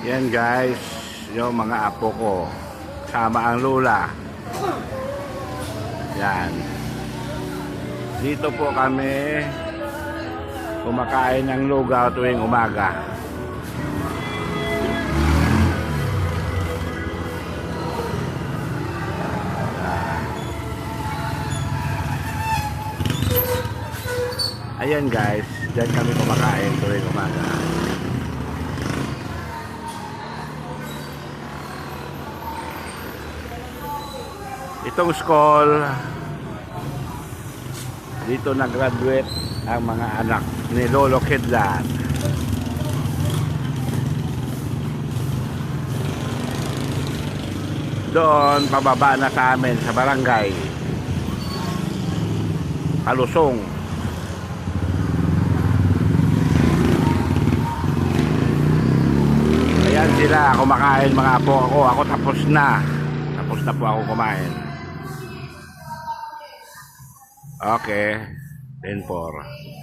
Yan guys, yung mga apo ko. Sama ang lula. Yan. Dito po kami kumakain ng lugaw tuwing umaga. Ayan guys, dyan kami kumakain tuwing umaga. Itong school, dito nag-graduate ang mga anak ni Lolo Kidlat. Doon, pababa na sa amin sa barangay. Palusong. Ayan sila, kumakain mga apo ako. Ako tapos na. Tapos na po ako kumain. Okay. 10-4.